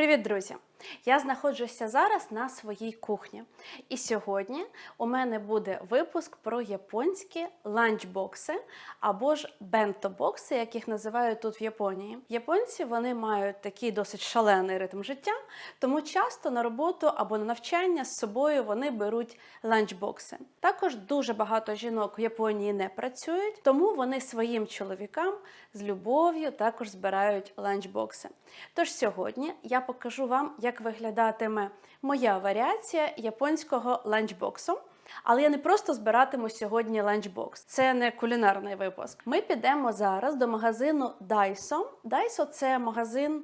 Привіт, друзі! Я знаходжуся зараз на своїй кухні. І сьогодні у мене буде випуск про японські ланчбокси або ж бентобокси, як їх називають тут в Японії. Японці вони мають такий досить шалений ритм життя, тому часто на роботу або на навчання з собою вони беруть ланчбокси. Також дуже багато жінок в Японії не працюють, тому вони своїм чоловікам з любов'ю також збирають ланчбокси. Тож сьогодні я покажу вам, як виглядатиме моя варіація японського ланчбоксу. Але я не просто збиратиму сьогодні ланчбокс. Це не кулінарний випуск. Ми підемо зараз до магазину Daiso. Daiso – це магазин,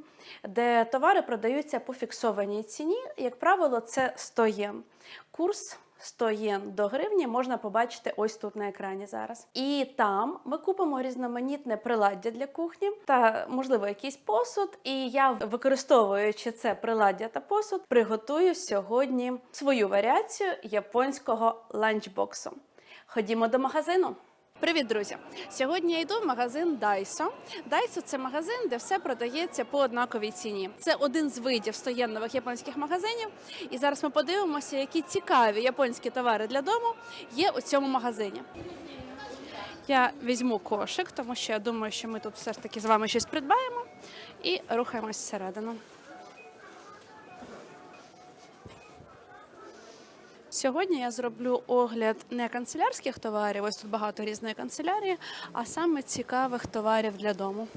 де товари продаються по фіксованій ціні. Як правило, це 100 єн. Курс 100 єн до гривні можна побачити ось тут на екрані зараз. І там ми купимо різноманітне приладдя для кухні та, можливо, якийсь посуд. І я, використовуючи це приладдя та посуд, приготую сьогодні свою варіацію японського ланчбоксу. Ходімо до магазину. Привіт, друзі! Сьогодні я йду в магазин Daiso. Daiso – це магазин, де все продається по однаковій ціні. Це один з видів стоєннових японських магазинів. І зараз ми подивимося, які цікаві японські товари для дому є у цьому магазині. Я візьму кошик, тому що я думаю, що ми тут все ж таки з вами щось придбаємо і рухаємось всередину. Сьогодні я зроблю огляд не канцелярських товарів, ось тут багато різної канцелярії, а саме цікавих товарів для дому.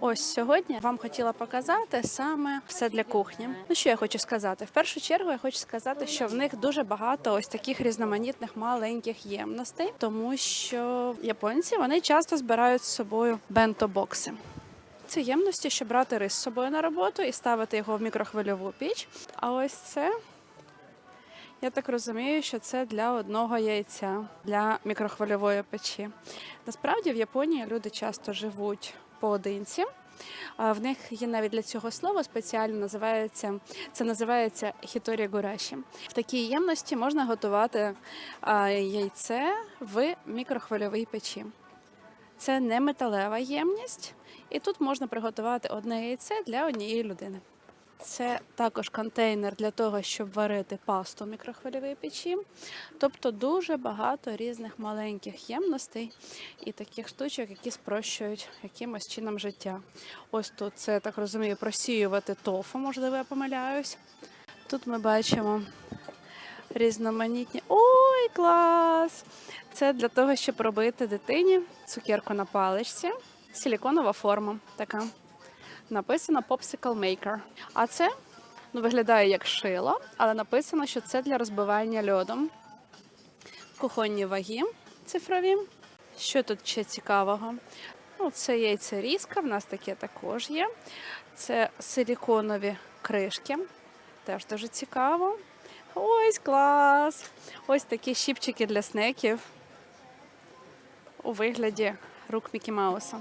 Ось сьогодні вам хотіла показати саме все для кухні. Ну що я хочу сказати? В першу чергу я хочу сказати, що в них дуже багато ось таких різноманітних маленьких ємностей, тому що японці вони часто збирають з собою бенто-бокси. Це ємності, щоб брати рис з собою на роботу і ставити його в мікрохвильову піч. А ось це, я так розумію, що це для одного яйця, для мікрохвильової печі. Насправді в Японії люди часто живуть поодинці. В них є навіть для цього слова спеціально називається це називається хіторі гураші. В такій ємності можна готувати яйце в мікрохвильовій печі. Це не металева ємність, і тут можна приготувати одне яйце для однієї людини. Це також контейнер для того, щоб варити пасту в мікрохвильовій печі. Тобто дуже багато різних маленьких ємностей і таких штучок, які спрощують якимось чином життя. Ось тут це так розумію, просіювати тофу, можливо, я помиляюсь. Тут ми бачимо різноманітні. Ой, клас! Це для того, щоб робити дитині цукерку на паличці. Силіконова форма така. Написано Popsicle Maker. А це ну, виглядає як шило, але написано, що це для розбивання льодом. Кухонні ваги цифрові. Що тут ще цікавого? Ну, це яйцерізка, в нас таке також є. Це силіконові кришки. Теж дуже цікаво. Ось клас! Ось такі щіпчики для снеків у вигляді рук Мікі Мауса.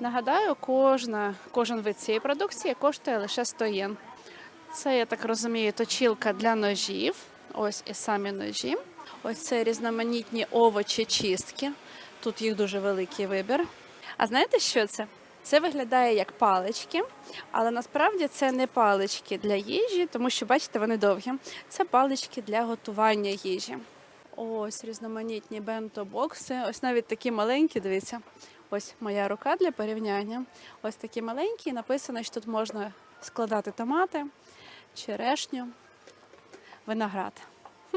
Нагадаю, кожна, кожен вид цієї продукції коштує лише 100 єн. Це, я так розумію, точілка для ножів. Ось і самі ножі. Ось це різноманітні овочі чистки. Тут їх дуже великий вибір. А знаєте, що це? Це виглядає як палички, але насправді це не палички для їжі, тому що, бачите, вони довгі. Це палички для готування їжі. Ось різноманітні бенто-бокси. Ось навіть такі маленькі, дивіться. Ось моя рука для порівняння. Ось такі маленькі. Написано, що тут можна складати томати, черешню, виноград. Хм.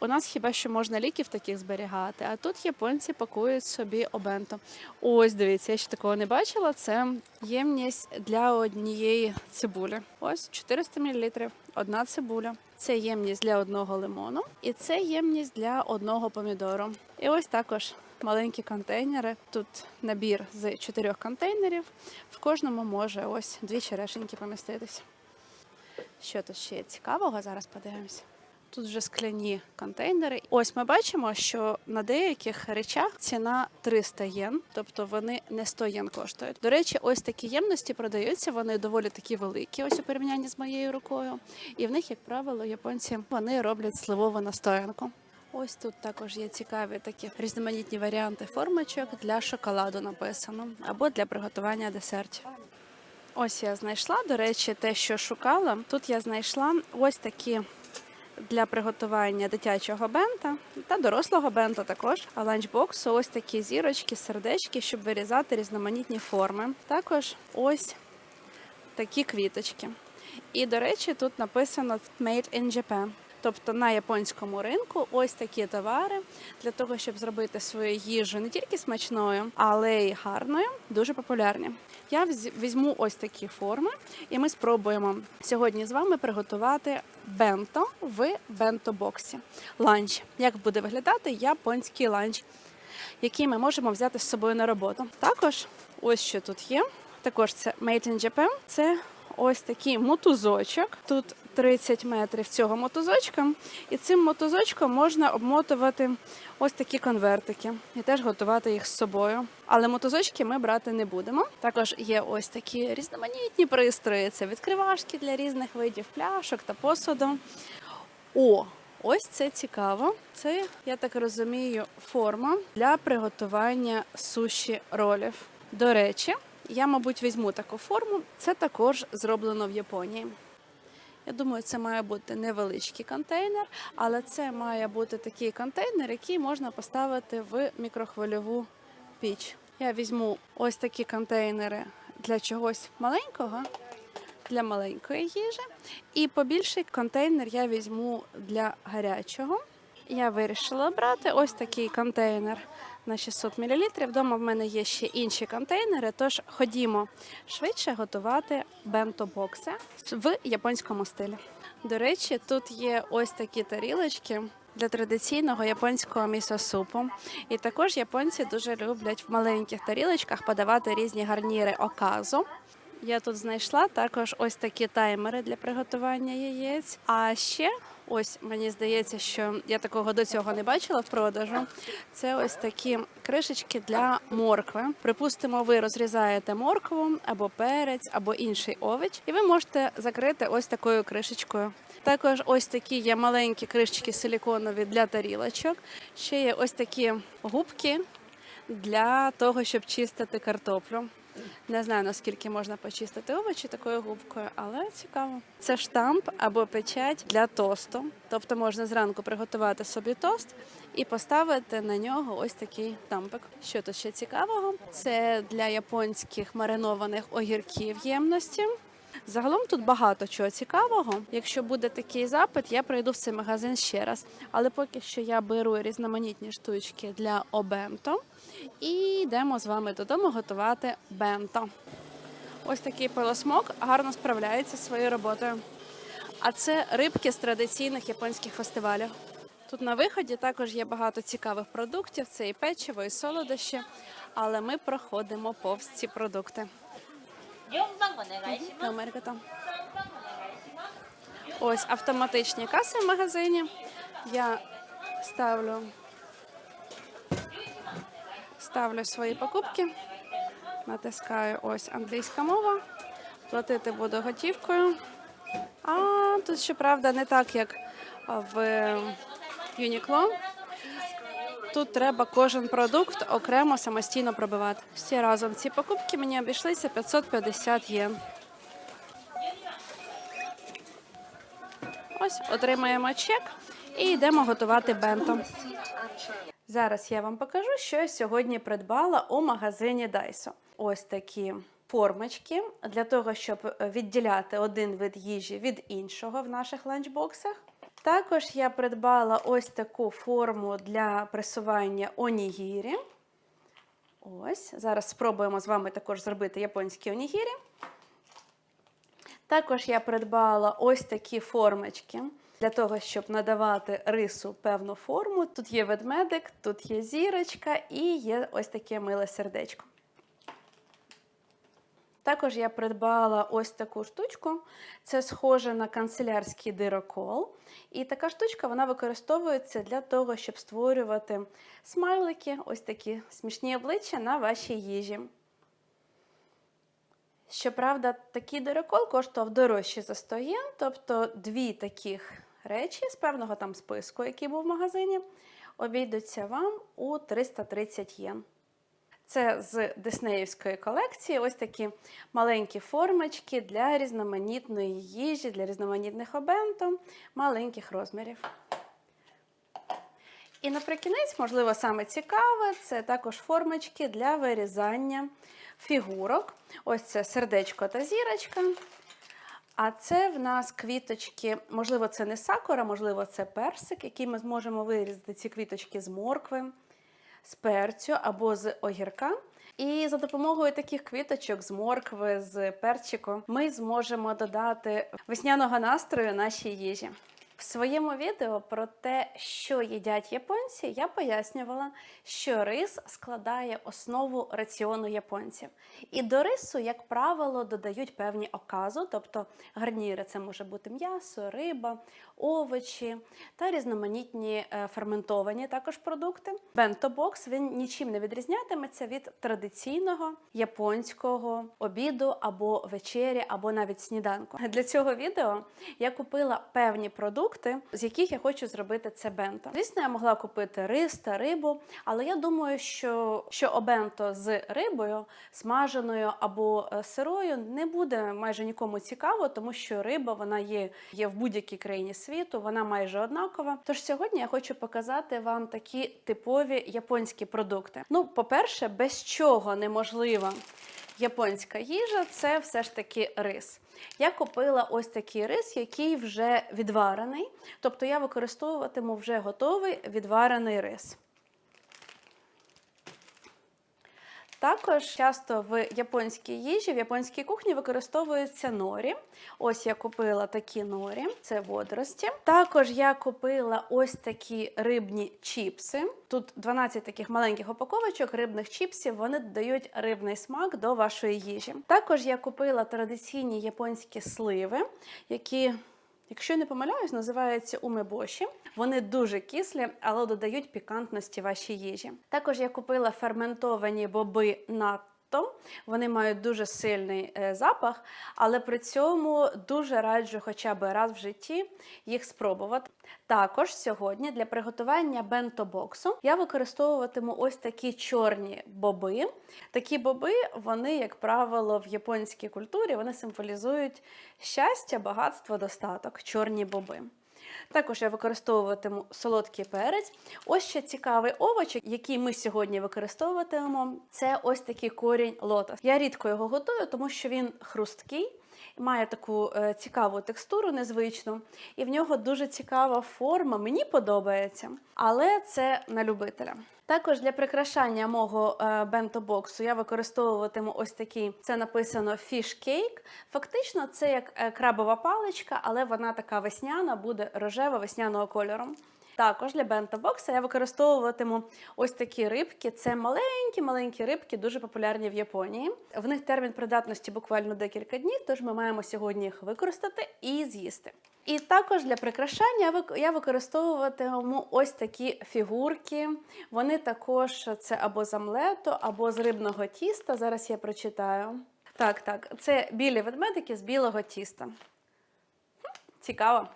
У нас хіба що можна ліків таких зберігати, а тут японці пакують собі обенто. Ось дивіться, я ще такого не бачила. Це ємність для однієї цибулі. Ось 400 мл, одна цибуля. Це ємність для одного лимону, і це ємність для одного помідору. І ось також маленькі контейнери. Тут набір з чотирьох контейнерів. В кожному може ось дві черешеньки поміститись. Що тут ще цікавого? Зараз подивимося. Тут вже скляні контейнери. Ось ми бачимо, що на деяких речах ціна 300 єн, тобто вони не 100 єн коштують. До речі, ось такі ємності продаються. Вони доволі такі великі, ось у порівнянні з моєю рукою. І в них, як правило, японці вони роблять сливову настоянку. Ось тут також є цікаві такі різноманітні варіанти формочок для шоколаду написано або для приготування десертів. Ось я знайшла, до речі, те, що шукала. Тут я знайшла ось такі для приготування дитячого бента та дорослого бента також. А ланчбоксу ось такі зірочки, сердечки, щоб вирізати різноманітні форми. Також ось такі квіточки. І, до речі, тут написано Made in Japan. Тобто на японському ринку ось такі товари для того, щоб зробити свою їжу не тільки смачною, але й гарною, дуже популярні. Я візьму ось такі форми, і ми спробуємо сьогодні з вами приготувати бенто в бенто-боксі. Ланч. Як буде виглядати японський ланч, який ми можемо взяти з собою на роботу. Також ось що тут є. Також це Made in Japan. Це ось такий мотузочок. Тут 30 метрів цього мотузочка. І цим мотузочком можна обмотувати ось такі конвертики і теж готувати їх з собою. Але мотузочки ми брати не будемо. Також є ось такі різноманітні пристрої. Це відкривашки для різних видів пляшок та посуду. О, ось це цікаво. Це, я так розумію, форма для приготування суші ролів. До речі, я, мабуть, візьму таку форму. Це також зроблено в Японії. Я думаю, це має бути невеличкий контейнер, але це має бути такий контейнер, який можна поставити в мікрохвильову піч. Я візьму ось такі контейнери для чогось маленького, для маленької їжі, і побільший контейнер я візьму для гарячого. Я вирішила брати ось такий контейнер на 600 мл. Вдома в мене є ще інші контейнери, тож ходімо швидше готувати бенто-бокси в японському стилі. До речі, тут є ось такі тарілочки для традиційного японського місо-супу. І також японці дуже люблять в маленьких тарілочках подавати різні гарніри оказу. Я тут знайшла також ось такі таймери для приготування яєць. А ще ось мені здається, що я такого до цього не бачила в продажу. Це ось такі кришечки для моркви. Припустимо, ви розрізаєте моркву або перець, або інший овоч, і ви можете закрити ось такою кришечкою. Також ось такі є маленькі кришечки силіконові для тарілочок. Ще є ось такі губки для того, щоб чистити картоплю. Не знаю наскільки можна почистити овочі такою губкою, але цікаво. Це штамп або печать для тосту. Тобто можна зранку приготувати собі тост і поставити на нього ось такий штампик. Що тут ще цікавого? Це для японських маринованих огірків ємності. Загалом тут багато чого цікавого. Якщо буде такий запит, я прийду в цей магазин ще раз. Але поки що я беру різноманітні штучки для обенто і йдемо з вами додому готувати бенто. Ось такий пилосмок гарно справляється зі своєю роботою. А це рибки з традиційних японських фестивалів. Тут на виході також є багато цікавих продуктів. Це і печиво, і солодощі. Але ми проходимо повз ці продукти. Номер там. Ось автоматичні каси в магазині. Я ставлю ставлю свої покупки, натискаю ось англійська мова. Платити буду готівкою. А тут, щоправда, не так, як в Uniqlo. Тут треба кожен продукт окремо самостійно пробивати. Всі разом ці покупки мені обійшлися 550 єн. Ось отримаємо чек і йдемо готувати бенто. Зараз я вам покажу, що я сьогодні придбала у магазині Daiso. Ось такі формочки для того, щоб відділяти один вид їжі від іншого в наших ланчбоксах. Також я придбала ось таку форму для пресування онігірі. Ось, зараз спробуємо з вами також зробити японські онігірі. Також я придбала ось такі формочки для того, щоб надавати рису певну форму. Тут є ведмедик, тут є зірочка і є ось таке миле сердечко. Також я придбала ось таку штучку. Це схоже на канцелярський дирокол. І така штучка вона використовується для того, щоб створювати смайлики, ось такі смішні обличчя на вашій їжі. Щоправда, такий дирокол коштував дорожче за 100 єн, тобто дві таких речі з певного там списку, який був в магазині, обійдуться вам у 330 єн. Це з диснеївської колекції. Ось такі маленькі формочки для різноманітної їжі, для різноманітних обенто, маленьких розмірів. І наприкінець, можливо, саме цікаве, це також формочки для вирізання фігурок. Ось це сердечко та зірочка. А це в нас квіточки, можливо, це не сакура, можливо, це персик, який ми зможемо вирізати ці квіточки з моркви, з перцю або з огірка. І за допомогою таких квіточок з моркви, з перчику, ми зможемо додати весняного настрою нашій їжі. В своєму відео про те, що їдять японці, я пояснювала, що рис складає основу раціону японців. І до рису, як правило, додають певні оказу, тобто гарніри це може бути м'ясо, риба, овочі та різноманітні е, ферментовані також продукти. Бенто-бокс він нічим не відрізнятиметься від традиційного японського обіду або вечері, або навіть сніданку. Для цього відео я купила певні продукти, з яких я хочу зробити це бенто. Звісно, я могла купити рис та рибу, але я думаю, що, що обенто з рибою, смаженою або е, сирою, не буде майже нікому цікаво, тому що риба вона є, є в будь-якій країні світу, вона майже однакова. Тож сьогодні я хочу показати вам такі типові японські продукти. Ну, по-перше, без чого неможлива японська їжа це все ж таки рис. Я купила ось такий рис, який вже відварений. Тобто я використовуватиму вже готовий відварений рис. Також часто в японській їжі, в японській кухні використовуються норі. Ось я купила такі норі, це водорості. Також я купила ось такі рибні чіпси. Тут 12 таких маленьких упаковочок рибних чіпсів. Вони додають рибний смак до вашої їжі. Також я купила традиційні японські сливи, які Якщо не помиляюсь, називаються умебоші. Вони дуже кислі, але додають пікантності вашій їжі. Також я купила ферментовані боби натто. Вони мають дуже сильний е, запах, але при цьому дуже раджу хоча б раз в житті їх спробувати. Також сьогодні для приготування бенто-боксу я використовуватиму ось такі чорні боби. Такі боби, вони, як правило, в японській культурі вони символізують щастя, багатство, достаток, чорні боби. Також я використовуватиму солодкий перець. Ось ще цікавий овоч, який ми сьогодні використовуватимемо. Це ось такий корінь лотос. Я рідко його готую, тому що він хрусткий. Має таку е, цікаву текстуру, незвичну, і в нього дуже цікава форма. Мені подобається, але це на любителя. Також для прикрашання мого бентобоксу бенто-боксу я використовуватиму ось такий, це написано fish cake. Фактично, це як е, крабова паличка, але вона така весняна, буде рожева весняного кольору. Також для бенто-бокса я використовуватиму ось такі рибки. Це маленькі-маленькі рибки, дуже популярні в Японії. В них термін придатності буквально декілька днів, тож ми маємо сьогодні їх використати і з'їсти. І також для прикрашання я використовуватиму ось такі фігурки. Вони також це або з омлету, або з рибного тіста. Зараз я прочитаю. Так, так, це білі ведмедики з білого тіста. Цікаво.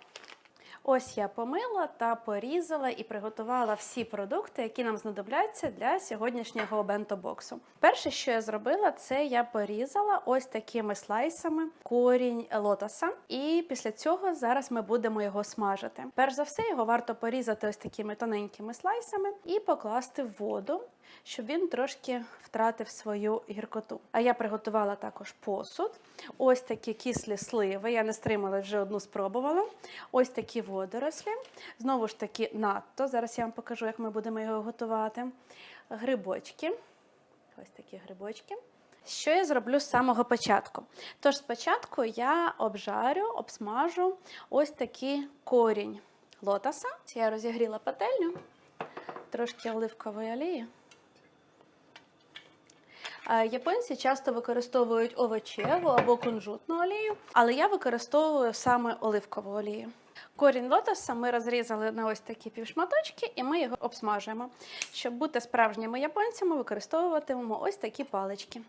Ось я помила та порізала і приготувала всі продукти, які нам знадобляться для сьогоднішнього бенто-боксу. Перше, що я зробила, це я порізала ось такими слайсами корінь лотоса. І після цього зараз ми будемо його смажити. Перш за все, його варто порізати ось такими тоненькими слайсами і покласти в воду, щоб він трошки втратив свою гіркоту. А я приготувала також посуд. Ось такі кислі сливи. Я не стримала, вже одну спробувала. Ось такі водорослі. Знову ж таки, надто. Зараз я вам покажу, як ми будемо його готувати. Грибочки. Ось такі грибочки. Що я зроблю з самого початку? Тож спочатку я обжарю, обсмажу ось такий корінь лотоса. Я розігріла пательню, трошки оливкової олії. Е, Японці часто використовують овочеву або кунжутну олію, але я використовую саме оливкову олію. Корінь лотоса ми розрізали на ось такі півшматочки, і ми його обсмажуємо. Щоб бути справжніми японцями, використовуватимемо ось такі палички.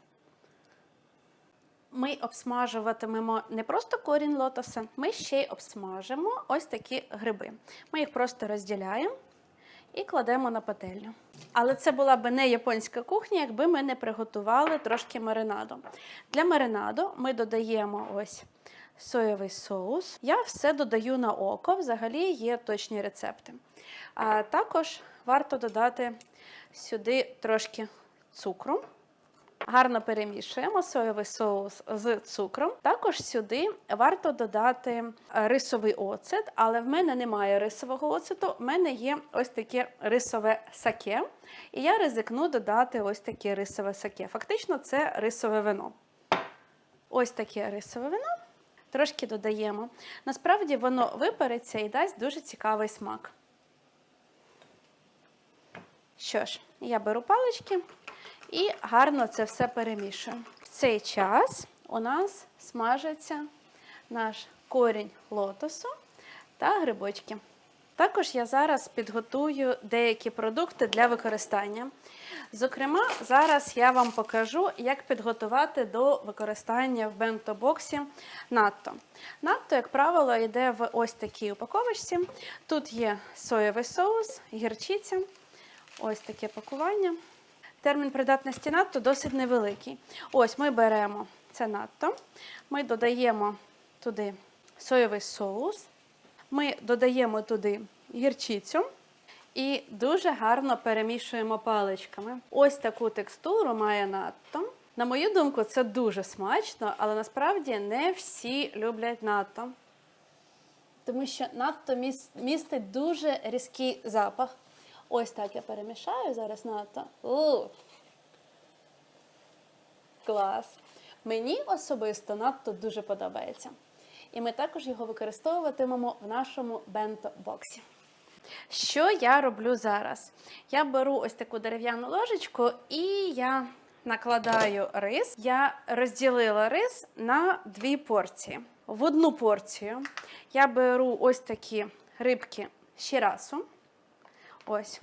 Ми обсмажуватимемо не просто корінь лотоса, ми ще й обсмажимо ось такі гриби. Ми їх просто розділяємо і кладемо на пательню. Але це була б не японська кухня, якби ми не приготували трошки маринаду. Для маринаду ми додаємо ось соєвий соус. Я все додаю на око, взагалі є точні рецепти. А також варто додати сюди трошки цукру. Гарно перемішуємо соєвий соус з цукром. Також сюди варто додати е, рисовий оцет, але в мене немає рисового оцету. В мене є ось таке рисове саке. І я ризикну додати ось таке рисове саке. Фактично, це рисове вино. Ось таке рисове вино. Трошки додаємо. Насправді воно випариться і дасть дуже цікавий смак. Що ж, я беру палички і гарно це все перемішую. В цей час у нас смажиться наш корінь лотосу та грибочки. Також я зараз підготую деякі продукти для використання. Зокрема, зараз я вам покажу, як підготувати до використання в бенто-боксі натто. Натто, як правило, йде в ось такій упаковочці. Тут є соєвий соус, гірчиця, ось таке пакування. Термін придатності надто досить невеликий. Ось ми беремо це надто, ми додаємо туди соєвий соус, ми додаємо туди гірчицю і дуже гарно перемішуємо паличками. Ось таку текстуру має надто. На мою думку, це дуже смачно, але насправді не всі люблять надто. Тому що надто містить дуже різкий запах. Ось так я перемішаю зараз надто. У! Клас. Мені особисто надто дуже подобається. І ми також його використовуватимемо в нашому бенто-боксі. Що я роблю зараз? Я беру ось таку дерев'яну ложечку і я накладаю рис. Я розділила рис на дві порції. В одну порцію я беру ось такі рибки щирасу. Ось.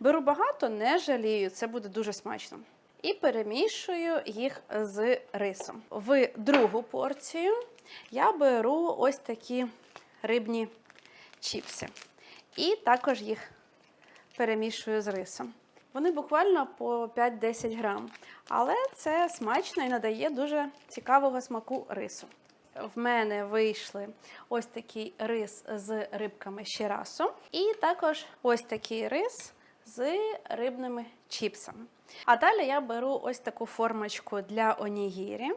Беру багато, не жалію, це буде дуже смачно. І перемішую їх з рисом. В другу порцію я беру ось такі рибні чіпси. І також їх перемішую з рисом. Вони буквально по 5-10 грам. Але це смачно і надає дуже цікавого смаку рису. В мене вийшли ось такий рис з рибками щирасу. І також ось такий рис з рибними чіпсами. А далі я беру ось таку формочку для онігірі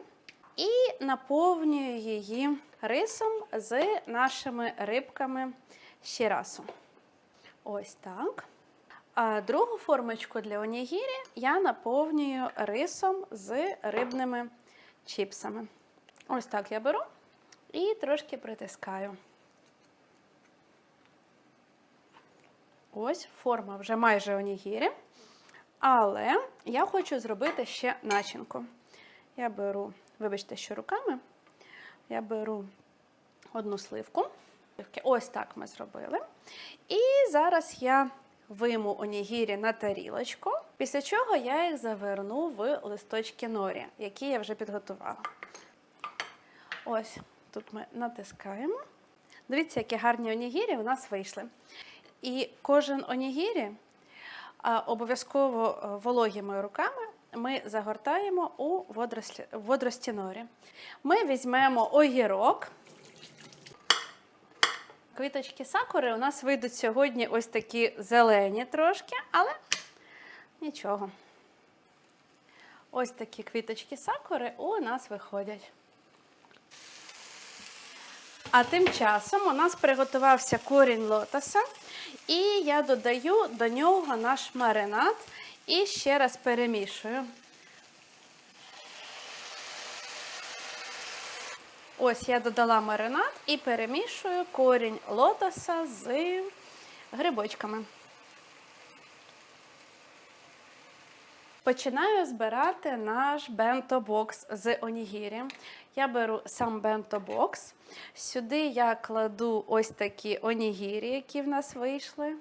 і наповнюю її рисом з нашими рибками ще щирасу. Ось так. А другу формочку для онігірі я наповнюю рисом з рибними чіпсами. Ось так я беру і трошки притискаю. Ось форма вже майже онігірі. Але я хочу зробити ще начинку. Я беру, вибачте, що руками, я беру одну сливку. Ось так ми зробили. І зараз я виму онігірі на тарілочку, після чого я їх заверну в листочки норі, які я вже підготувала. Ось тут ми натискаємо. Дивіться, які гарні онігірі у нас вийшли. І кожен онігірі обов'язково е, вологими руками ми загортаємо у водорослі, водоростінорі. Ми візьмемо огірок. Квіточки сакури у нас вийдуть сьогодні ось такі зелені трошки, але нічого. Ось такі квіточки сакури у нас виходять. А тим часом у нас приготувався корінь лотоса, і я додаю до нього наш маринад і ще раз перемішую. Ось я додала маринад і перемішую корінь лотоса з грибочками. Починаю збирати наш бенто-бокс з онігірі. Я беру сам бенто-бокс. Сюди я кладу ось такі онігірі, які в нас вийшли.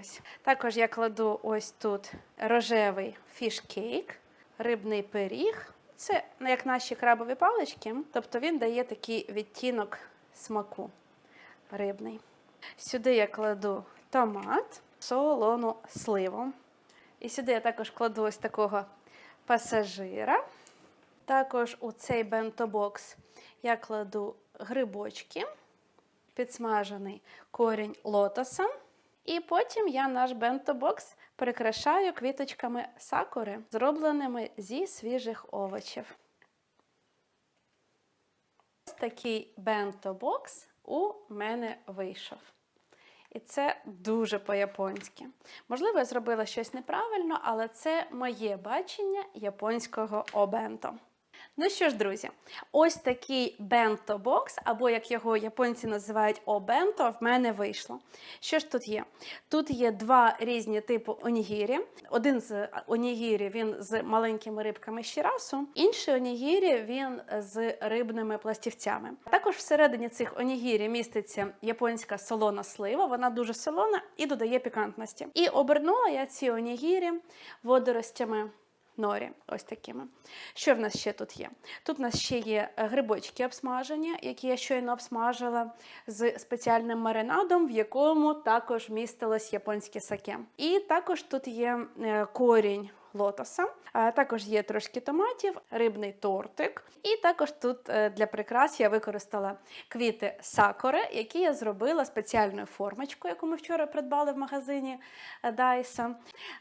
Ось. Також я кладу ось тут рожевий фішкейк, рибний пиріг. Це як наші крабові палички, тобто він дає такий відтінок смаку рибний. Сюди я кладу томат, солону сливу. І сюди я також кладу ось такого пасажира. Також у цей бентобокс я кладу грибочки, підсмажений корінь лотоса. І потім я наш бентобокс прикрашаю квіточками сакури, зробленими зі свіжих овочів. Ось такий бентобокс у мене вийшов. І це дуже по-японськи. Можливо, я зробила щось неправильно, але це моє бачення японського обенто. Ну що ж, друзі, ось такий бенто-бокс, або як його японці називають обенто, в мене вийшло. Що ж тут є? Тут є два різні типи онігірі. Один з онігірі він з маленькими рибками щірасу, інший онігірі він з рибними пластівцями. Також всередині цих онігірі міститься японська солона слива, вона дуже солона і додає пікантності. І обернула я ці онігірі водоростями норі, ось такими. Що в нас ще тут є? Тут у нас ще є е, грибочки обсмажені, які я щойно обсмажила з спеціальним маринадом, в якому також містилось японське саке. І також тут є е, корінь. Лотоса, також є трошки томатів, рибний тортик. І також тут е, для прикрас я використала квіти сакури, які я зробила спеціальною формочкою, яку ми вчора придбали в магазині е,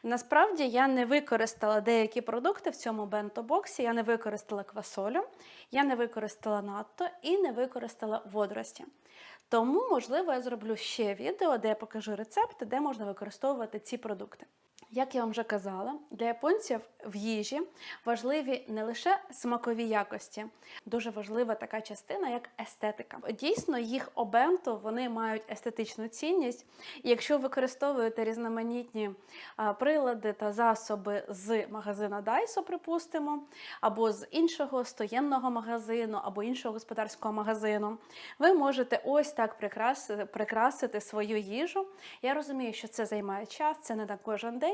Насправді я не використала деякі продукти в цьому бенто-боксі. Я не використала квасолю, я не використала натто і не використала водорості. Тому, можливо, я зроблю ще відео, де я покажу рецепти, де можна використовувати ці продукти. Як я вам вже казала, для японців в їжі важливі не лише смакові якості, дуже важлива така частина, як естетика. Дійсно, їх обенто вони мають естетичну цінність. І якщо використовуєте різноманітні прилади та засоби з магазина Daiso, припустимо, або з іншого стоєнного магазину, або іншого господарського магазину, ви можете ось так прикрасити, прикрасити свою їжу. Я розумію, що це займає час, це не на кожен день,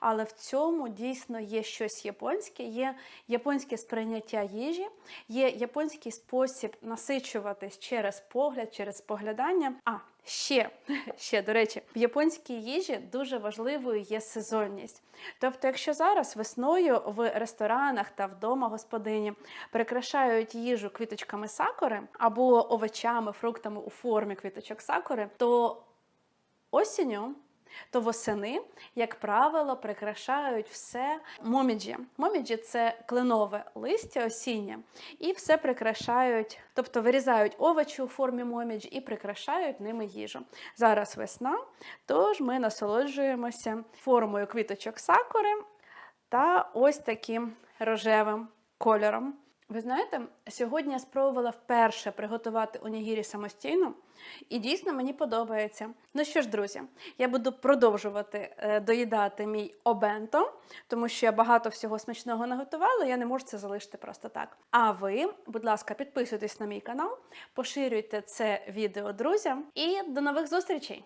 але в цьому дійсно є щось японське, є японське сприйняття їжі, є японський спосіб насичуватись через погляд, через споглядання. А Ще, ще, до речі, в японській їжі дуже важливою є сезонність. Тобто, якщо зараз весною в ресторанах та вдома господині прикрашають їжу квіточками сакури або овочами, фруктами у формі квіточок сакури, то осінню то восени, як правило, прикрашають все моміджі. Моміджі це кленове листя осіннє, і все прикрашають, тобто вирізають овочі у формі моміджі і прикрашають ними їжу. Зараз весна, тож ми насолоджуємося формою квіточок сакури та ось таким рожевим кольором. Ви знаєте, сьогодні я спробувала вперше приготувати онігірі самостійно, і дійсно мені подобається. Ну що ж, друзі, я буду продовжувати е, доїдати мій обенто, тому що я багато всього смачного наготувала, я не можу це залишити просто так. А ви, будь ласка, підписуйтесь на мій канал, поширюйте це відео друзям і до нових зустрічей!